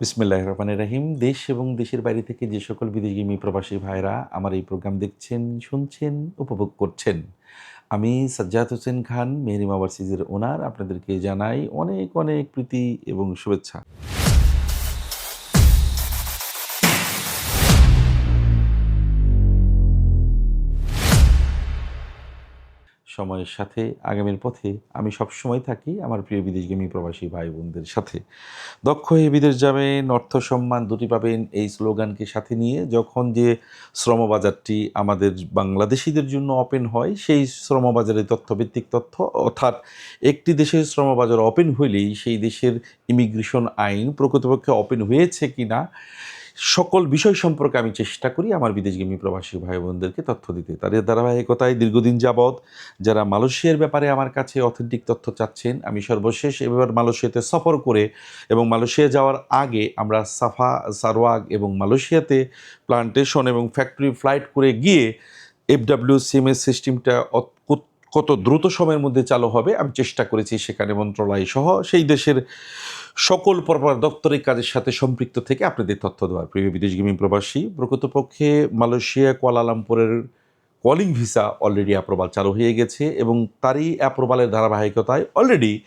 বিসমিল্লাহ রহমান রাহিম। দেশ এবং দেশের বাইরে থেকে যে সকল বিদেশগামী প্রবাসী ভাইরা আমার এই প্রোগ্রাম দেখছেন, শুনছেন, উপভোগ করছেন। আমি সাজ্জাদ হোসেন খান মেহরিমা ভার্সিজের ওনার। আপনাদেরকে জানাই অনেক অনেক প্রীতি এবং শুভেচ্ছা। সময়ের সাথে আগামীর পথে আমি সবসময় থাকি আমার প্রিয় বিদেশগামী প্রবাসী ভাই বোনদের সাথে। দক্ষ হয়ে বিদেশ যাবেন অর্থ সম্মান দুটি পাবেন এই স্লোগানকে সাথে নিয়ে। যখন যে শ্রমবাজারটি আমাদের বাংলাদেশিদের জন্য ওপেন হয়, সেই শ্রমবাজারের তথ্যভিত্তিক তথ্য, অর্থাৎ একটি দেশের শ্রমবাজার ওপেন হইলেই সেই দেশের ইমিগ্রেশন আইন প্রকৃতপক্ষে ওপেন হয়েছে কি না সকল বিষয় সম্পর্কে আমি চেষ্টা করি আমার বিদেশগামী প্রবাসী ভাই বোনদেরকে তথ্য দিতে। তাদের ধারাবাহিকতায় দীর্ঘদিন যাবৎ যারা মালয়েশিয়ার ব্যাপারে আমার কাছে অথেন্টিক তথ্য চাচ্ছেন, আমি সর্বশেষ এবার মালয়েশিয়াতে সফর করে এবং মালয়েশিয়া যাওয়ার আগে আমরা সাফা, সারওয়াগ এবং মালয়েশিয়াতে প্লান্টেশন এবং ফ্যাক্টরি ফ্লাইট করে গিয়ে এফডাব্লিউ সিএমএস সিস্টেমটা কত- দ্রুত সময়ের মধ্যে চালু হবে, আমি চেষ্টা করেছি সেখানে মন্ত্রণালয় সহ সেই দেশের সকল পরপর দপ্তরের কাজের সাথে সম্পৃক্ত থেকে আপনাদের তথ্য দেওয়ার। প্রিয় বিদেশগামী প্রবাসী, প্রকৃতপক্ষে মালয়েশিয়া, কোয়ালালামপুরের কলিং ভিসা অলরেডি অ্যাপ্রুভাল চালু হয়ে গেছে এবং তারই অ্যাপ্রুভালের ধারাবাহিকতায় অলরেডি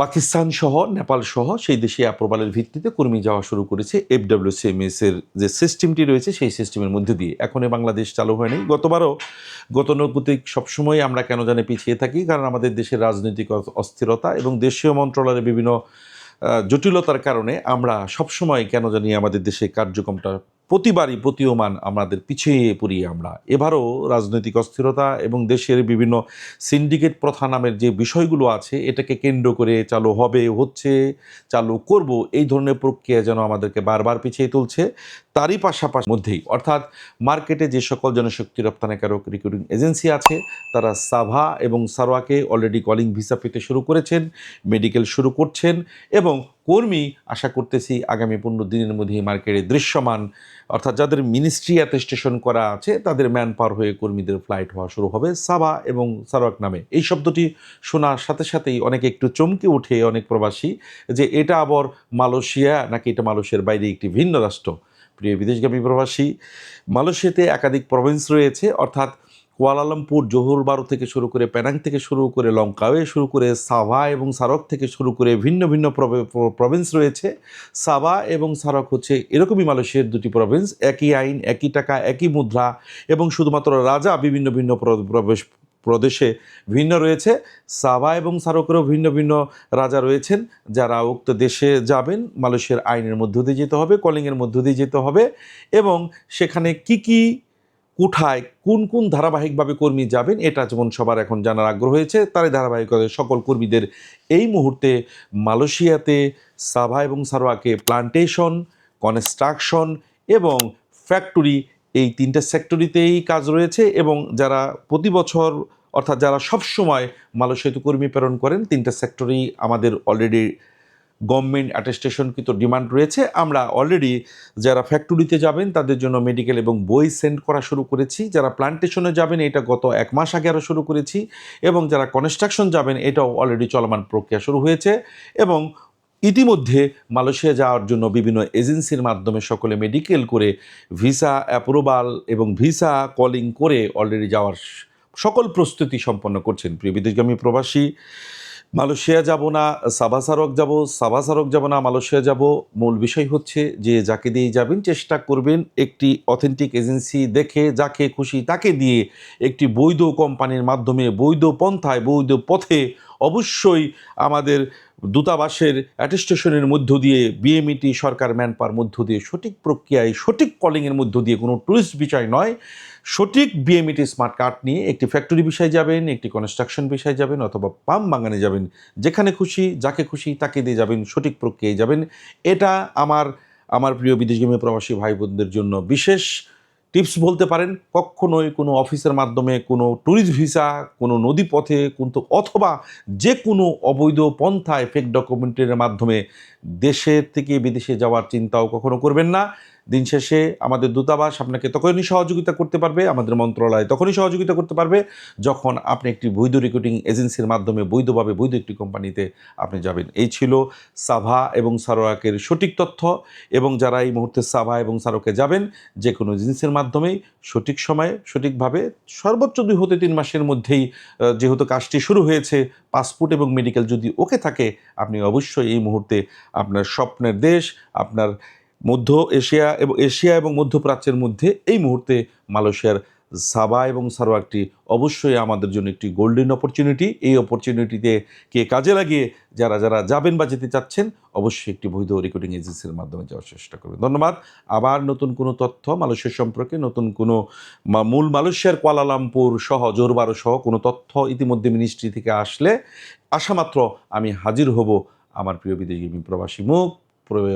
পাকিস্তান সহ, নেপাল সহ সেই দেশে অ্যাপ্রুভালের ভিত্তিতে কর্মী যাওয়া শুরু করেছে এফডাব্লিউসিএমএস এর যে সিস্টেমটি রয়েছে সেই সিস্টেমের মধ্যে দিয়ে। এখনই বাংলাদেশ চালু হয়নি। গতবারও গতানুগতিক সবসময় আমরা কেন জানি পিছিয়ে থাকি, কারণ আমাদের দেশের রাজনৈতিক অস্থিরতা এবং দেশীয় মন্ত্রণালয়ের বিভিন্ন জটিলতার কারণে আমরা সবসময় কেন জানি আমাদের দেশে কার্যক্রমটা প্রতিবারই প্রতীয়মান আমাদের পিছিয়ে পড়ি আমরা। এবারও রাজনৈতিক অস্থিরতা এবং দেশের বিভিন্ন সিন্ডিকেট প্রথা নামের যে বিষয়গুলো আছে, এটাকে কেন্দ্র করে চালু হবে, হচ্ছে, চালু করব, এই ধরনের প্রক্রিয়া যেন আমাদেরকে বারবার পিছিয়ে তুলছে, তারই পাশাপাশি মধ্যেই। অর্থাৎ মার্কেটে যে সকল জনশক্তি রপ্তানিকারক রিক্রুটিং এজেন্সি আছে, তারা সাভা এবং সারোয়াকে অলরেডি কলিং ভিসা পেতে শুরু করেছেন মেডিকেল শুরু করছেন এবং কর্মী আশা করতেছি আগামী পনেরো দিনের মধ্যেই মার্কেটে দৃশ্যমান, অর্থাৎ যাদের মিনিস্ট্রি অ্যাটেস্টেশন করা আছে, তাদের ম্যান পাওয়ার হয়ে কর্মীদের ফ্লাইট হওয়া শুরু হবে। সাবা এবং সারোয়াক নামে। এই শব্দটি শোনার সাথে সাথেই অনেকে একটু চমকে উঠে অনেক প্রবাসী যে এটা আবার মালয়েশিয়া নাকি এটা মালয়েশিয়ার বাইরে একটি ভিন্ন রাষ্ট্র। প্রিয় বিদেশগামী প্রবাসী, মালয়েশিয়াতে একাধিক প্রভিন্স রয়েছে, অর্থাৎ কুয়ালালামপুর জোহর বারো থেকে শুরু করে প্যানাং থেকে শুরু করে লঙ্কাওয়ে শুরু করে সাভা এবং সারক থেকে শুরু করে ভিন্ন ভিন্ন প্রভিন্স রয়েছে। সাবা এবং সারক হচ্ছে এরকমই মালয়েশিয়ার দুটি প্রভিন্স একই আইন, একই টাকা, একই মুদ্রা এবং শুধুমাত্র রাজা বিভিন্ন ভিন্ন প্রবেশ, প্রদেশে ভিন্ন রয়েছে। সাবা এবং সারকেরও ভিন্ন ভিন্ন রাজা রয়েছেন, যারা উক্ত দেশে যাবেন, মালয়েশিয়ার আইনের মধ্য দিয়ে যেতে হবে, কলিংয়ের মধ্য দিয়ে যেতে হবে এবং সেখানে কি কি কোঠায় কোন কোন ধারাবাহিকভাবে কর্মী যাবেন, এটা যেমন সবার এখন জানার আগ্রহ হয়েছে, তারই ধারাবাহিকতায় সকল কর্মীদের এই মুহূর্তে মালয়েশিয়াতে সাভা এবং সারোয়াকে প্লান্টেশন, কনস্ট্রাকশন এবং ফ্যাক্টরি, এই তিনটা সেক্টরিতেই কাজ রয়েছে এবং যারা প্রতি বছর অর্থাৎ যারা সবসময় মালয়েশিয়াতে কর্মী প্রেরণ করেন, তিনটা সেক্টরেই আমাদের অলরেডি গভর্নমেন্ট অ্যাটেস্টেশনকৃত ডিমান্ড রয়েছে, আমরা অলরেডি যারা ফ্যাক্টরিতে যাবেন, তাদের জন্য মেডিকেল এবং বই সেন্ড করা শুরু করেছি। যারা প্লান্টেশনে যাবেন, এটা গত এক মাস আগে আরও শুরু করেছি। এবং যারা কনস্ট্রাকশন যাবেন, এটাও অলরেডি চলমান প্রক্রিয়া শুরু হয়েছে। এবং ইতিমধ্যে মালয়েশিয়া যাওয়ার জন্য বিভিন্ন এজেন্সির মাধ্যমে সকলে মেডিকেল করে ভিসা অ্যাপ্রুভাল এবং ভিসা কলিং করে অলরেডি যাওয়ার সকল প্রস্তুতি সম্পন্ন করছেন প্রিয় বিদেশগামী প্রবাসী। মালয়েশিয়া যাব না সাবাসারক যাব সাবাসারক যাব না, মালয়েশিয়া যাব। মূল বিষয় হচ্ছে যে যাকে দিয়ে যাবেন, চেষ্টা করবেন একটি অথেন্টিক এজেন্সি দেখে, যাকে খুশি তাকে দিয়ে একটি বৈধ কোম্পানির মাধ্যমে, বৈধ পন্থায়, বৈধ পথে অবশ্যই আমাদের দূতাবাসের অ্যাটেস্টেশনের মধ্য দিয়ে বিএমইটি সরকার ম্যানপার মধ্য দিয়ে সঠিক প্রক্রিয়ায়, সঠিক কলিংয়ের মধ্য দিয়ে কোনো টুরিস্ট বিষয় নয়। সঠিক বিএমইটি স্মার্ট কার্ড নিয়ে একটি ফ্যাক্টরি বিষয়ে যাবেন, একটি কনস্ট্রাকশন বিষয়ে যাবেন অথবা পাম বাগানে যাবেন। যেখানে খুশি, যাকে খুশি, তাকে দিয়ে যাবেন, সঠিক প্রক্রিয়ায় যাবেন। এটা আমার আমার প্রিয় বিদেশগামী প্রবাসী ভাই বোনদের জন্য বিশেষ টিপস বলতে পারেন, কখনোই কোনো অফিসের মাধ্যমে কোনো ট্যুরিস্ট ভিসা কোনো নদী পথে কিন্তু অথবা যে কোনো অবৈধ পন্থায় ফেক ডকুমেন্টের মাধ্যমে দেশের থেকে বিদেশে যাওয়ার চিন্তাও কখনো করবেন না। দিন শেষে আমাদের দূতাবাস আপনাকে তখনই সহযোগিতা করতে পারবে, আমাদের মন্ত্রণালয় তখনই সহযোগিতা করতে পারবে যখন আপনি একটি বৈধ রিক্রুটিং এজেন্সির মাধ্যমে বৈধভাবে বৈধ একটি কোম্পানিতে আপনি যাবেন। এই ছিল সাভা এবং সারোয়াকের সঠিক তথ্য এবং যারা এই মুহূর্তে সাভা এবং সারোকে যাবেন যে কোনো এজেন্সির মাধ্যমেই সঠিক সময়ে সঠিকভাবে সর্বোচ্চ দুই হতে তিন মাসের মধ্যেই যেহেতু কাজটি শুরু হয়েছে পাসপোর্ট এবং মেডিকেল যদি ওকে থাকে, আপনি অবশ্যই এই মুহূর্তে আপনার স্বপ্নের দেশ, আপনার মধ্য এশিয়া এবং এশিয়া এবং মধ্যপ্রাচ্যের মধ্যে এই মুহূর্তে মালয়েশিয়ার সাবা এবং সারোয়াকটি অবশ্যই আমাদের জন্য একটি গোল্ডেন অপরচুনিটি এই অপরচুনিটিতে কে কাজে লাগিয়ে যারা যারা যাবেন বা যেতে চাচ্ছেন, অবশ্যই একটি বৈধ রেকর্ডিং এজেন্সির মাধ্যমে যাওয়ার চেষ্টা করবেন। ধন্যবাদ। আবার নতুন কোনো তথ্য মালয়েশিয়া সম্পর্কে, নতুন কোনো মূল মালয়েশিয়ার কুয়ালালামপুর সহ, জোরবারো সহ কোনো তথ্য ইতিমধ্যে মিনিস্ট্রি থেকে আসলে আসামাত্র আমি হাজির হব আমার প্রিয় বিদেশি প্রবাসী মুখ।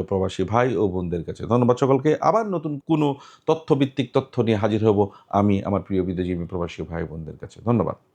প্রবাসী ভাই ও বোনদের কাছে। ধন্যবাদ সকলকে। আবার নতুন কোনো তথ্যভিত্তিক তথ্য নিয়ে হাজির হব আমি, আমার প্রিয় বিদেশি প্রবাসী ভাই বোনদের কাছে। ধন্যবাদ।